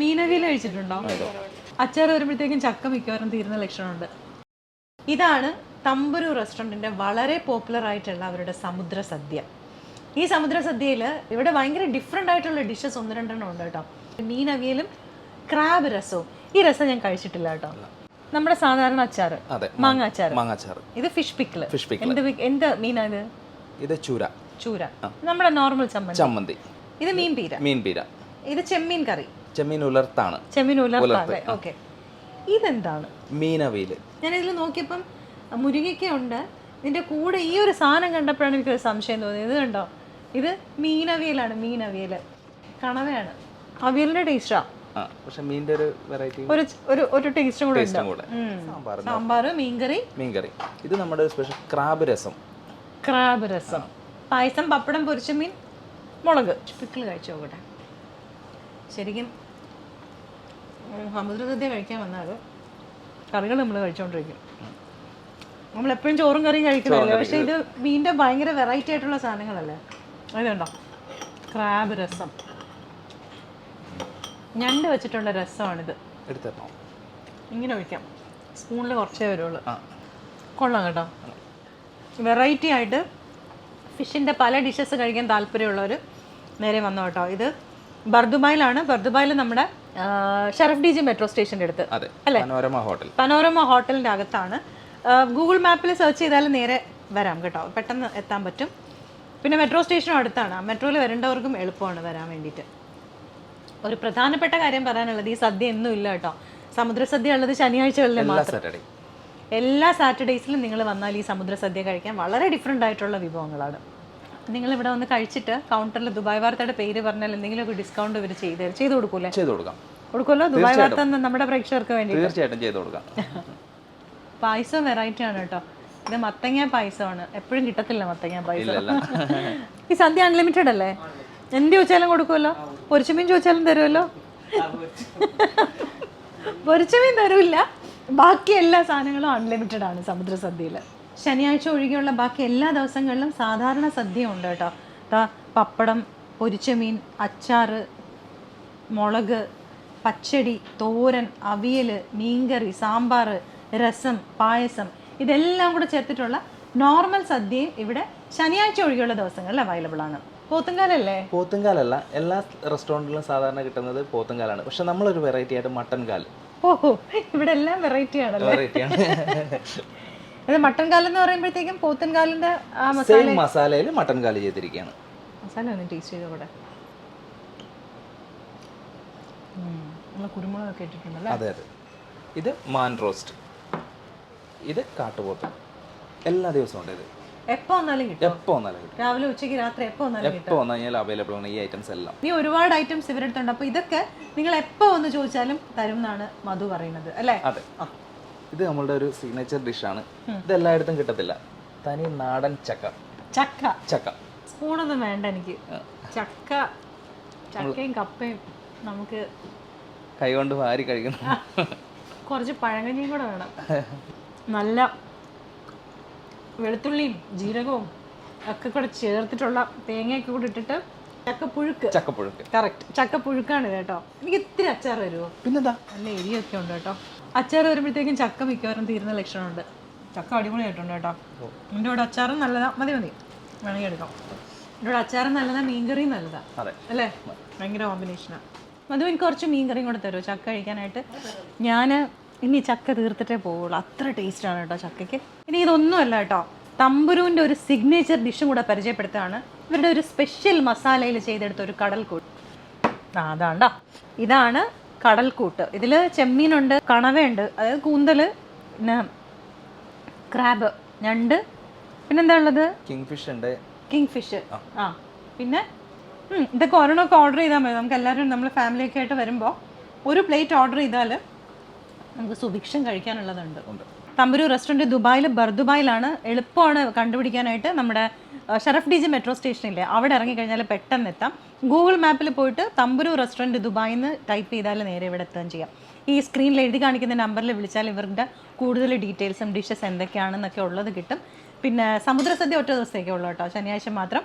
മീനവിയൽ കഴിച്ചിട്ടുണ്ടോ? അച്ചാർ വരുമ്പോഴത്തേക്കും ചക്ക മിക്കവാറും തീരുന്ന ലക്ഷണമുണ്ട്. ഇതാണ് തമ്പുരു റെസ്റ്റോറന്റിന്റെ വളരെ പോപ്പുലർ ആയിട്ടുള്ള അവരുടെ സമുദ്ര സദ്യ. ഈ സമുദ്ര സദ്യയിൽ ഇവിടെ ഭയങ്കര ഡിഫറെന്റ് ആയിട്ടുള്ള ഡിഷസ് ഒന്ന് രണ്ടെണ്ണം ഉണ്ട് കേട്ടോ. മീനവിയലും ക്രാബ് രസവും. ഈ രസം ഞാൻ കഴിച്ചിട്ടില്ല കേട്ടോ. നമ്മുടെ സാധാരണ അച്ചാർ അതെ. മാങ്ങ അച്ചാർ ഇത് ഫിഷ് പിക്കിൾ ഫിഷ് പിക്കിൾ എന്ത് എന്ത് മീനാ ഇത്? ഇത് ചൂര. ചൂര. നമ്മുടെ നോർമൽ ചമ്മന്തി. ചമ്മന്തി. ഇത് മീൻ പീര മീൻ പീര ഇത് ചെമ്മീൻ കറി. ചെമ്മീൻ ഉലർത്താണ്. ചെമ്മീൻ ഉലർത്താതെ ഓക്കെ. ഇതെന്താണ്? മീനവയിൽ ഞാൻ ഇതിൽ നോക്കിയപ്പം മുരിങ്ങയ്ക്ക ഉണ്ട് ഇതിന്റെ കൂടെ ഈ ഒരു സാധനം കണ്ടപ്പോഴാണ് എനിക്കൊരു സംശയം തോന്നിയത്. ഇത് കണ്ടോ? ഇത് മീനവിയലാണ് മീനവിയൽ കണവയാണ്. അവിയലിന്റെ ടേസ്റ്റാ? പക്ഷെ ഒരു വെറൈറ്റി ഒരു ഒരു ഒരു ടേസ്റ്റും കൂടെ സാമ്പാർ മീൻകറി? ഇത് നമ്മുടെ സ്പെഷ്യൽ ക്രാബ് രസം. ക്രാബ് രസം. പായസം പപ്പടം പൊരിച്ച മീൻ മുളക്. പിക്കിൾ കഴിച്ചു നോക്കട്ടെ. ശരിക്കും സമുദ്രസദ്യ കഴിക്കാൻ വന്നാൽ കറികൾ നമ്മൾ കഴിച്ചുകൊണ്ടിരിക്കും നമ്മൾ എപ്പോഴും ചോറും കറിയും കഴിക്കുന്നില്ല പക്ഷേ ഇത് മീന്റെ ഭയങ്കര വെറൈറ്റി ആയിട്ടുള്ള സാധനങ്ങളല്ലേ? അതുണ്ടോ ക്രാബ് രസം. ഞണ്ട് വെച്ചിട്ടുള്ള രസമാണിത്. എടുത്തോ ഇങ്ങനെ ഒഴിക്കാം. സ്പൂണിൽ കുറച്ചേ വരുള്ളൂ. കൊള്ളാം കേട്ടോ. വെറൈറ്റി ആയിട്ട് ഫിഷിന്റെ പല ഡിഷസ് കഴിക്കാൻ താല്പര്യമുള്ളവർ നേരെ വന്നോട്ടോ കേട്ടോ. ഇത് ബർദുബായിലാണ്. ബർദുബായിൽ നമ്മുടെ ഷെറഫ് ഡി ജി മെട്രോ സ്റ്റേഷന്റെ അടുത്ത്. അതെ പനോരമ ഹോട്ടൽ. പനോരമ ഹോട്ടലിന്റെ അകത്താണ്. ഗൂഗിൾ മാപ്പിൽ സെർച്ച് ചെയ്താൽ നേരെ വരാം കേട്ടോ. പെട്ടെന്ന് എത്താൻ പറ്റും. പിന്നെ മെട്രോ സ്റ്റേഷനും അടുത്താണ്. മെട്രോയിൽ വരേണ്ടവർക്കും എളുപ്പമാണ് വരാൻ വേണ്ടിയിട്ട്. ഒരു പ്രധാനപ്പെട്ട കാര്യം പറയാനുള്ളത് ഈ സദ്യ എന്നും ഇല്ല കേട്ടോ. സമുദ്ര സദ്യ ഉള്ളത് ശനിയാഴ്ചകളിലെ മാത്രം. എല്ലാ സാറ്റർഡേയ്സിലും നിങ്ങൾ വന്നാൽ ഈ സമുദ്ര സദ്യ കഴിക്കാൻ വളരെ ഡിഫറെന്റ് ആയിട്ടുള്ള വിഭവങ്ങളാണ്. നിങ്ങൾ ഇവിടെ വന്ന് കഴിച്ചിട്ട് കൗണ്ടറിൽ ദുബായ് വാർത്തയുടെ പേര് പറഞ്ഞാൽ എന്തെങ്കിലും ഡിസ്കൗണ്ട് ഇവർ ചെയ്ത് ചെയ്ത് കൊടുക്കൂലേ? ചെയ്ത് കൊടുക്കാം. കൊടുക്കുമല്ലോ? ദുബായ് വാർത്ത നമ്മുടെ പ്രേക്ഷകർക്ക് വേണ്ടി തീർച്ചയായിട്ടും ചെയ്ത് കൊടുക്കാം. പായസം വെറൈറ്റി ആണ് കേട്ടോ. ഇത് മത്തങ്ങ പായസമാണ്. എപ്പോഴും കിട്ടത്തില്ല മത്തങ്ങ പായസം. ഈ സദ്യ അൺലിമിറ്റഡ് അല്ലേ? എന്ത് ചോദിച്ചാലും കൊടുക്കുമല്ലോ? പൊരിച്ചമീൻ ചോദിച്ചാലും തരുമല്ലോ? പൊരിച്ചമീൻ തരൂല്ല. ബാക്കി എല്ലാ സാധനങ്ങളും അൺലിമിറ്റഡ് ആണ് സമുദ്ര സദ്യയിൽ ശനിയാഴ്ച ഒഴികെയുള്ള ബാക്കി എല്ലാ ദിവസങ്ങളിലും സാധാരണ സദ്യ ഉണ്ട് കേട്ടോ പപ്പടം പൊരിച്ചമീൻ അച്ചാറ് മുളക് പച്ചടി തോരൻ അവിയൽ മീൻകറി സാമ്പാർ രസം പായസം ഇതെല്ലാം കൂടെ ചേർത്തിട്ടുള്ള നോർമൽ സദ്യയും ഇവിടെ ശനിയാഴ്ച ഒഴികെയുള്ള ദിവസങ്ങളിൽ അവൈലബിൾ ആണ്. പോത്തുംകാലല്ലേ? പോത്തുംകാലല്ല. എല്ലാ റെസ്റ്റോറന്റിലും സാധാരണ കിട്ടുന്നത് പോത്തുംകാലാണ്. പക്ഷെ നമ്മളൊരു വെറൈറ്റി ആയിട്ട് മട്ടൻ കാൽ ഓഹോ ഇവിടെ എല്ലാം വെറൈറ്റി ആണല്ലോ? വെറൈറ്റിയാണ് ഇത് മട്ടൻ കാലം എന്ന് പറയുമ്പോഴത്തേക്കും പോത്തൻ കാലിന്റെ ആ മസാല സെയിം മസാലയിൽ മട്ടൻ കാൽ ചെയ്തിരിക്കുകയാണ്. മസാല ഒന്ന് ടേസ്റ്റ് ചെയ്ത കൂടെ നമ്മൾ കുരുമുളകൊക്കെ ഇട്ടിട്ടുണ്ടല്ലോ? അതെ അതെ. ഇത് മാൻ റോസ്റ്റ്. ഇത് കാട്ടുപോത്ത്. എല്ലാ ദിവസവും ഉണ്ട് ഇത്. എപ്പോ വന്നാലും കിട്ടും. എപ്പോൾ വന്നാലും കിട്ടും. രാവിലെ ഉച്ചയ്ക്ക് രാത്രി എപ്പോ വന്നാലും കിട്ടും. എപ്പോൾ വന്നു കഴിഞ്ഞാൽ അവൈലബിൾ ആണ് ഈ ഐറ്റംസ് എല്ലാം. നീ ഒരുപാട് ഐറ്റംസ് ഇവരെടുത്തുണ്ട് അപ്പൊ ഇതൊക്കെ നിങ്ങൾ എപ്പോ ഒന്ന് ചോദിച്ചാലും തരും എന്നാണ് മധു പറയുന്നത് അല്ലേ? അതെ. ഇത് നമ്മളുടെ ഒരു സിഗ്നേച്ചർ ഡിഷാണ് ഇത് എല്ലായിടത്തും കിട്ടത്തില്ല. തനി നാടൻ ചക്ക. ചക്ക? ചക്ക. സ്പൂണൊന്നും വേണ്ട എനിക്ക്. ചക്ക ചക്കയും കപ്പയും നമുക്ക് കൈകൊണ്ട് വാരി കഴിക്കണം. കുറച്ച് പഴങ്കഞ്ഞിയും കൂടെ വേണം. നല്ല വെളുത്തുള്ളിയും ജീരകവും ഒക്കെ കൂടെ ചേർത്തിട്ടുള്ള തേങ്ങയൊക്കെ കൂടെ ഇട്ടിട്ട് ചക്കപ്പുഴുക്ക്. ചക്കപ്പുഴുക്ക്. കറക്റ്റ് ചക്കപ്പുഴുക്കാണ് കേട്ടോ. എനിക്ക് ഇത്തിരി അച്ചാർ വരുമോ പിന്നെന്താ? നല്ല എരിയൊക്കെ ഉണ്ട് കേട്ടോ. അച്ചാർ വരുമ്പോഴത്തേക്കും ചക്ക മിക്കവാറും തീരുന്ന ലക്ഷണമുണ്ട്. ചക്ക അടിപൊളിയായിട്ടുണ്ട് കേട്ടോ. എന്റെ കൂടെ അച്ചാറും നല്ലതാ. മതി മതി. വേണമെങ്കിൽ എടുക്കാം. എന്റെ കൂടെ അച്ചാറും നല്ലതാ മീൻകറിയും നല്ലതാ. അല്ലേ? ഭയങ്കര കോമ്പിനേഷനാണ് എനിക്ക് കുറച്ച് മീൻകറിയും കൂടെ തരുമോ ചക്ക കഴിക്കാനായിട്ട്. ഞാൻ ഇനി ചക്ക തീർത്തിട്ടേ പോവുള്ളൂ. അത്ര ടേസ്റ്റാണ് കേട്ടോ ചക്കയ്ക്ക്. ഇനി ഇതൊന്നുമല്ല കേട്ടോ. തമ്പുരുവിന്റെ ഒരു സിഗ്നേച്ചർ ഡിഷും കൂടെ പരിചയപ്പെടുത്തുകയാണ്. ഇവരുടെ ഒരു സ്പെഷ്യൽ മസാലയിൽ ചെയ്തെടുത്ത ഒരു കടൽക്കൂട്ട് അതാണ്ടോ. ഇതാണ് കടൽക്കൂട്ട്. ഇതിൽ ചെമ്മീനുണ്ട് കണവയുണ്ട് അതായത് കൂന്തൽ പിന്നെ ക്രാബ് ഞണ്ട്. പിന്നെന്താ ഉള്ളത് കിങ് ഫിഷ് ഉണ്ട്. കിങ് ഫിഷ് ആ. പിന്നെ ഇതൊക്കെ ഒരെണ്ണമൊക്കെ ഓർഡർ ചെയ്താൽ മതി. നമുക്ക് എല്ലാവരും നമ്മൾ ഫാമിലിയൊക്കെ ആയിട്ട് വരുമ്പോൾ ഒരു പ്ലേറ്റ് ഓർഡർ ചെയ്താൽ നമുക്ക് സുഭിക്ഷം കഴിക്കാനുള്ളതുണ്ട്. തമ്പുരു റെസ്റ്റോറന്റ് ദുബായിൽ ബർദുബായിലാണ് എളുപ്പമാണ് കണ്ടുപിടിക്കാനായിട്ട് നമ്മുടെ ഷറഫ് ഡി ജി മെട്രോ സ്റ്റേഷനില്ലേ? അവിടെ ഇറങ്ങിക്കഴിഞ്ഞാൽ പെട്ടെന്ന് എത്താം. ഗൂഗിൾ മാപ്പിൽ പോയിട്ട് തമ്പുരു റെസ്റ്റോറന്റ് ദുബായിൽ നിന്ന് ടൈപ്പ് ചെയ്താൽ നേരെ ഇവിടെ എത്തുകയും ചെയ്യാം. ഈ സ്ക്രീനിൽ എഴുതി കാണിക്കുന്ന നമ്പറിൽ വിളിച്ചാൽ ഇവരുടെ കൂടുതൽ ഡീറ്റെയിൽസും ഡിഷസ് എന്തൊക്കെയാണെന്നൊക്കെ ഉള്ളത് കിട്ടും. പിന്നെ സമുദ്രസദ്യ ഒറ്റ ദിവസത്തേക്കേ ഉള്ളൂ കേട്ടോ ശനിയാഴ്ച മാത്രം.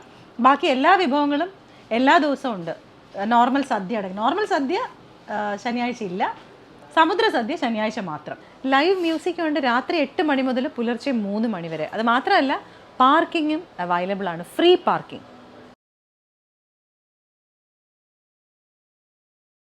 ബാക്കി എല്ലാ വിഭവങ്ങളും എല്ലാ ദിവസവും ഉണ്ട്. നോർമൽ സദ്യ അടങ്ങി നോർമൽ സദ്യ ശനിയാഴ്ച ഇല്ല. സമുദ്ര സദ്യ ശനിയാഴ്ച മാത്രം. ലൈവ് മ്യൂസിക് ഉണ്ട് രാത്രി എട്ട് മണി മുതൽ പുലർച്ചെ മൂന്ന് മണി വരെ. അത് മാത്രമല്ല പാർക്കിങ്ങും അവൈലബിൾ ആണ്. Free parking.